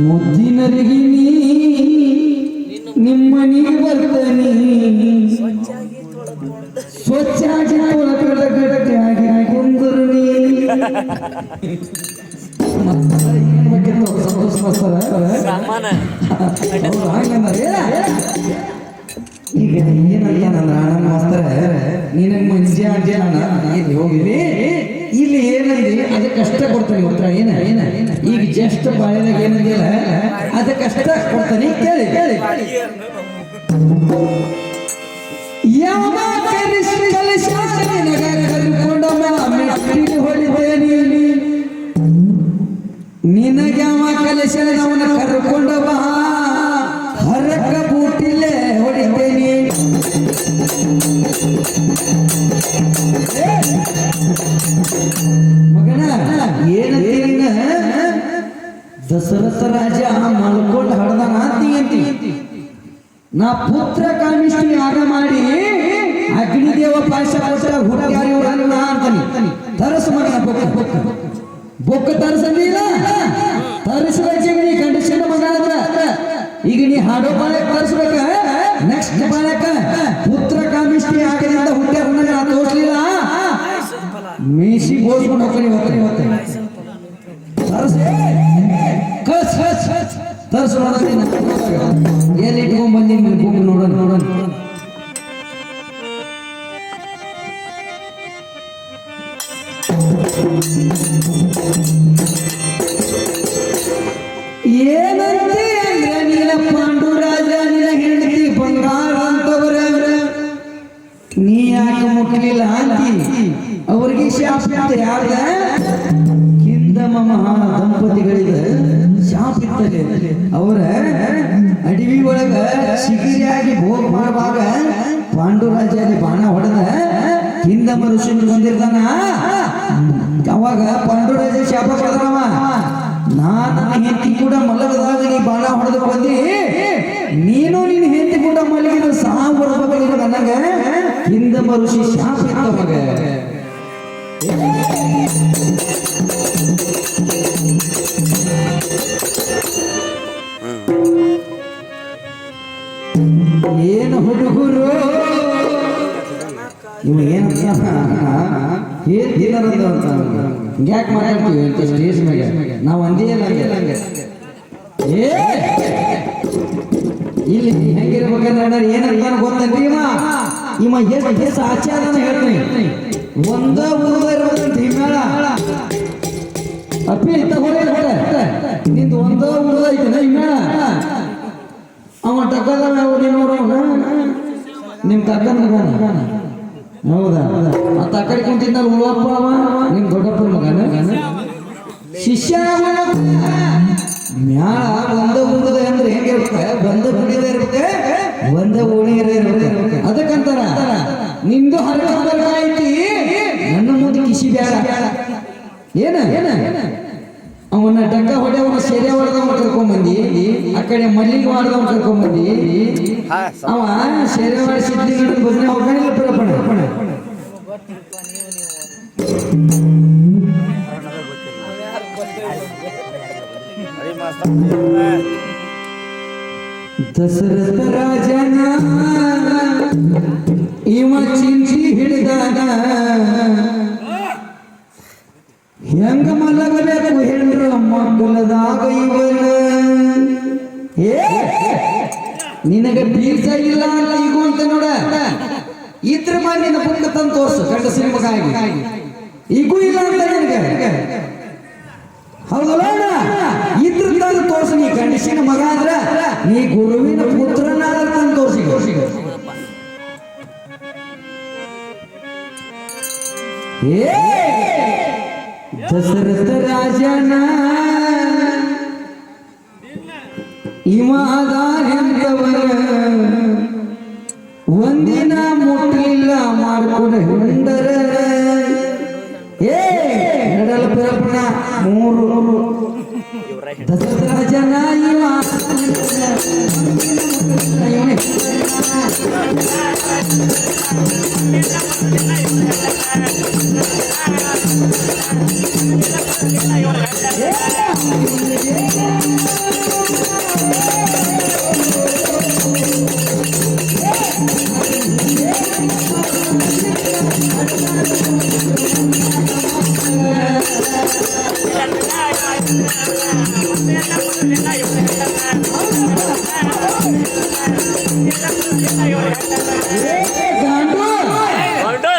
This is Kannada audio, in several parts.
ಮುದ್ದಿನರಿಗೆ ನೀ ನೀರು ಬರ್ತಾನೆ ಸ್ವಚ್ಛಾಗಿ ತೊಳಕಡ ಗಟ್ಟಿಯಾಗಿ ಕುಂದರು ನೀ. ಸಂತೋಷ ಹಂಗಂದ್ರೆ ಈಗ ಏನಂತ ನನ್ನ ಮಾಸ್ತರ ಅಣ್ಣ ಇಲ್ಲಿ ಹೋಗಿರಿ ಇಲ್ಲಿ ಏನಂದಿ? ಅದಕ್ಕೆ ಕಷ್ಟ ಕೊಡ್ತಾನೆ, ಉತ್ತರ ಏನ ಈಗ ಜಸ್ಟ್ ಬಾಳೆದಾಗ ಏನಂದಿಲ್ಲ ಅದಕ್ಕೆ ಕಷ್ಟ ಕೊಡ್ತಾನೆ, ಕೇಳಿ ಕೇಳಿ. ಯಾವ ಕಲಿಸಿ ಅವನ ಕರ್ಕೊಂಡ ಬಾ ನಾ ಪುತ್ರ ಕಾಮಿಷ್ಟಿ ಯಾಗ ಮಾಡಿ ಅಗ್ನಿದೇವ ಪಾಶ ನಾ ಅಂತಾನೆ. ತರಸು ಮಗನ ಬೊಕ್ಕ. ಬೊಕ್ಕ ಬೊಕ್ಕ ತರಸಲಿಲ್ಲ ತರಿಸಬೇಕು ನೀ ಕಂಡೀಷನ್ ಮಗ ಆದ್ರ ಈಗ ನೀ ಹಾಡೋ ಬಾಳಕ್ ತರಿಸ್ಬೇಕ ನೆಕ್ಸ್ಟ್ ಬಾಳಕ ಪುತ್ರ ಕಾಮಿಷ್ಟಿ ಆಗದಿಂದ ಹುಟ್ಟ್ಯಾರ ನಾ ತೋರಿಸ್ಲಿಲ್ಲ? ಮೀಸಿ ಬೋಸ್ಕೊಂಡು ಹೋಗ್ತಾನೆ ಹೋಗ್ತಾನೆ. ತರ್ಸು ನೋಡ್ತೀನಿ ಎಲ್ಲಿ ಇಟ್ಕೊಂಡ್ ಬಂದಿ ಅಂದ್ರೆ ನಿನ್ನ ಪಾಂಡುರಾಜ ನಿನ್ನ ಹೆಂಡತಿ ನೀ ಯಾಕೆ ಅಂತಿ ಅವ್ರಿಗೆ ಶಾಪ ಯಾರ್ದ? ಶಾಪ ಇರ್ತದೆ ಅವರ ಅಡವಿ ಒಳಗ ಶಿಗಿರಿಯಾಗಿ ಹೋಗ್ ಮಾಡುವಾಗ ಪಾಂಡುರಾಜಾದಿ ಬಾಣ ಹೊಡೆದ ಕಿಂದಮ ಋಷಿ ಬಂದಿರ್ತಾನ ಅವಾಗ ಪಾಂಡುರಾಜ ಶಾಪ ಪಡೆದವ ನಾನು ನನ್ನ ಹೆಂಡತಿ ಕೂಡ ಮಲಗದಾಗ ನೀ ಬಾಣ ಹೊಡೆದು ಬಂದಿ ನೀನು ನಿನ್ನ ಹೆಂಡತಿ ಕೂಡ ಮಲಗಿದ ಸಾವು ಬರ್ಬೇಕು ನನಗ ಹಿಂದಮ ಋಷಿ ಶಾಪ ಇತ್ತ ಮಗ ಏನು ಹುಡುಗರು? ಇವ ಏನು ಹೇಳ್ತಿದಾರಂತ ಅಂತ ಯಾಕೆ ಮಾತಾಡ್ತೀವಿ ಅಂತ ಸ್ಟೇಜ್ ಮೇಲೆ ನಾವು ಅಂದೇ ಇಲ್ಲ ಏ! ಇಲ್ಲಿ ಹೆಂಗಿರ್ಬೇಕಂದ್ರೆ ಏನಂತ ಗೊತ್ತನ್ರಿ ಇವ? ಇವ ಎಷ್ಟು ಎಷ್ಟು ಆಚಾರ ಹೇಳ್ತೀನಿ. ಒಂದ ಊರದ ಇರ್ಬೇಕಂತ ಹಿಮ್ಮೇಳ ಅಪ್ಪಿ, ತಗೊಳ್ಳಿ ನಿಂದು ಒಂದ ಊರದ ಐತೆ ಅವ ಟಕ್ಕದ ನೀನೋರು ನಿಮ್ ತಕ್ಕನ ಮಗನ? ಹೌದಾ? ಆ ಕಡೆ ಕುಂತಿದ್ದ ಉಳಪ್ಪ ಅವ? ನಿಮ್ ದೊಡ್ಡಪ್ಪನ ಮಗನ? ಶಿಷ್ಯ. ಮ್ಯಾಳ ಬಂದ ಹುಡುಗದ ಅಂದ್ರೆ ಹೆಂಗಿರುತ್ತೆ ಬಂದ ಕುಡಿಯದ ಇರುತ್ತೆ ಒಂದ ಓಣಿಯರ ಇರುತ್ತೆ. ಅದಕ್ಕಂತಾರ, ನಿಂದು ಹರಕ ಐತಿ ನನ್ನ ಮುಂದೆ ಕಿಸಿ ಬೇಡ ಏನ ಏನ? ಅವನ ಡಂಗ ಹೊಡೆಯವನ ಸೆರೆ ಹೊಡೆದವನು ಕರ್ಕೊಂಡ್ ಬಂದಿ. ಆ ಕಡೆ ಮಲ್ಲಿಗೆ ಮಾಡಿದವನ ಕರ್ಕೊಂಡ್ ಬಂದಿ. ಅವ ಸೆರೆ ಮಾಡಿಸಿದ್ದಿ ಭಜನೆ ಹೋಗಣಿಲ್ಲ ಪಣ ದಶರಥ ರಾಜನ ಇವ ಚಿಂಚಿ ಹಿಡಿದಾನ. ಹೆಂಗ ಮಲಗಬೇಕು ಹೆಣ್ರ ಮಕ್ಕಳದಾಗ ಇವನ. ಏ, ನಿನಗೆ ಬೀಜ ಇಲ್ಲ ಅಲ್ಲ ಈಗ ಅಂತ ನೋಡ. ಇದ್ರ ಮಾಡಿ ನಿನ್ನ ಬುಕ್ಕ ತಂದು ತೋರ್ಸು ಗಂಡ ಸಿನಿಮಗಾಗಿ ಈಗೂ ಇಲ್ಲ ಅಂತ ನಿನಗೆ. ಹೌದಲ್ಲ ಇದ್ರ ತಂದು ತೋರ್ಸು ನೀ ಗಂಡಸಿನ ಮಗ ಅಂದ್ರ ನೀ ಗುರುವಿನ ಪುತ್ರನಾದ ತಂದು ತೋರ್ಸಿ ಏ ದಶರಥ ರಾಜನ ಇವಾದ ಎಂದವರ ಒಂದಿನ ಮುಟ್ಲಿಲ್ಲ ಮಾಡ್ಕೊಂಡು ಹಿಂಡರ ಏ ಹೆಡಲ ಪರಪಣ ಮೂರು ದಶರಥ ರಾಜನ ಇವ ಇವನೇ.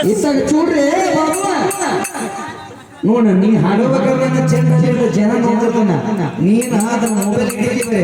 ಇತ್ತಾಗ చూಡ್ರಿ ನೋಡ ನೀ ಹಾಡಬೇಕಾದ್ರೆ ಚೆಂದ ಜನ ನೋಡ್ತಾನ ನೀನ್ ಮೊಬೈಲ್ ಹಿಡಿದ್ರೆ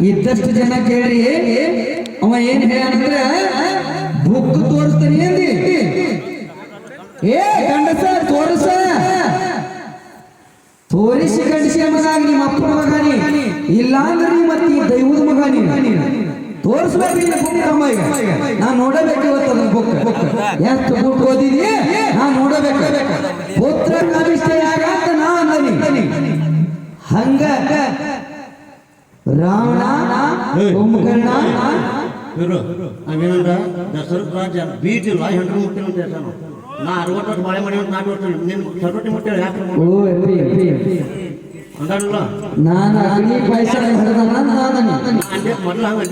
ಇದ್ದಷ್ಟು ಜನ ಕೇಳಿ ಅವ ಏನ್ ಹೇಳಂದ್ರ ಬುಕ್ ತೋರಿಸ್ತಾನೆ ಅಂದಿ. ಏ, ಗಂಡಸ, ತೋರಿಸ. ತೋರಿಸಿ ಗಂಡಸಿ ಮಗ, ನಿಮ್ಮ ಅಪ್ಪನ ಮಗನಿ ಇಲ್ಲ ಅಂದ್ರೆ ಮತ್ತೆ ಈ ದೈವದ ಮಗನಿ ತೋರಿಸ್ಬೇಕು ಅಮ್ಮ ನೋಡಬೇಕು ಎಷ್ಟು ನಾ ನೋಡಬೇಕು ಹಂಗ. ಕುಂಭಕರ್ಣ ದಸರತ್ ರಾಜ ಬೀಚ್ ಇಲ್ಲ ಹೆಂಡ್ರು ಮುಟ್ಟಿನ ಅಂತ ಹೇಳ್ತಾನ ನಾ ಅರವತ್ತು ವರ್ಷ ಬಾಳೆ ಮಾಡಿ ನಾಲ್ಕು ವರ್ಷ ನಿನ್ ಸರ್ವಟಿ ಮುಟ್ಟಿಲ್ಲ ಯಾಕೆ ಓ ಎಪ್ಪಿ ಎಪ್ಪಿ ಎಪ್ಪಿ ಅಂದಾಡಲ್ಲ ನಾನು ಅಂದೆ. ಮೊದಲು ಹಂಗ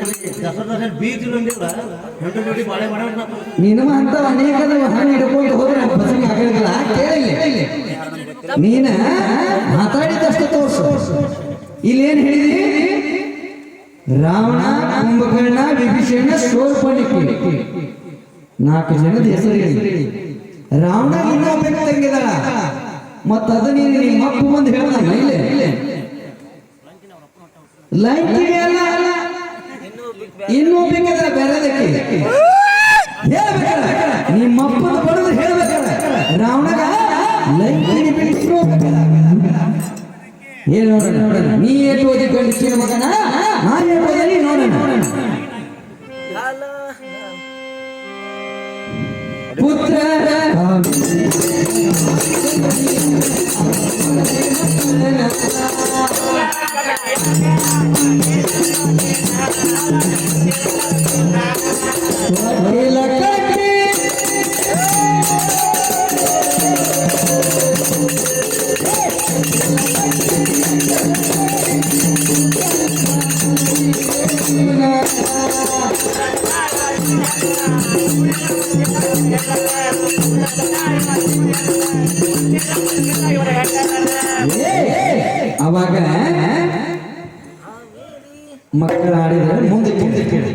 ಜೋಡಿ ಬಾಳೆ ಮಾಡಿ ಅಂತ ಅನೇಕ ಹಣ್ಣು ಹಿಡ್ಕೊಂಡು ಹೋದ್ರೆ ಬಸನಿ ಆಗಲಿಲ್ಲ ಕೇಳಿಲ್ಲ. ನೀನ ಮಾತಾಡಿದಷ್ಟು ತೋರ್ಸು. ಇಲ್ಲೇನ್ ಹೇಳಿದಿ? ರಾವಣ ಕುಂಭಕರ್ಣ ವಿಭೀಷಣ ಸೋರ್ಪಣಿಕೆ ನಾಲ್ಕು ಜನದ ಹೆಸರು ರಾವಣ ಇನ್ನೊಬ್ಬ ತಂಗಿದಾಳ. ಮತ್ತ ಅದನ್ನ ನೀನು ನಿಮ್ಮ ಅಪ್ಪ ಮುಂದೆ ಹೇಳ್ದಂಗ ಇಲ್ಲೇ ಲೈಂಗಿಗೆ ಅಲ್ಲ. ಇನ್ನೂ ಬೇಕಂದ್ರೆ ಬೇರೆದಕ್ಕೆ. ಹೇಳ್ಬೇಕಲ್ಲ. ನಿಮ್ಮ ಅಪ್ಪನ ಬಡದು ಹೇಳ್ಬೇಕಲ್ಲ. ರಾವಣಗ ಲೈಂಗಿಕ ಬಿಟ್ಟು ಏನ್ ನೋಡ ನೀ ಏಟು ಓದಿಕೊಂಡು ಮಗನ? ನಾ ಏಟು ಓದಿ ನೋಡೋಣ ಪುತ್ರ ಕಟ್ಟಿ ಅವಾಗ ಮಕ್ಕಳ ಆಡಿದರೆ ಮುಂದೆ ಮುಂದೆ ಕೇಳಿ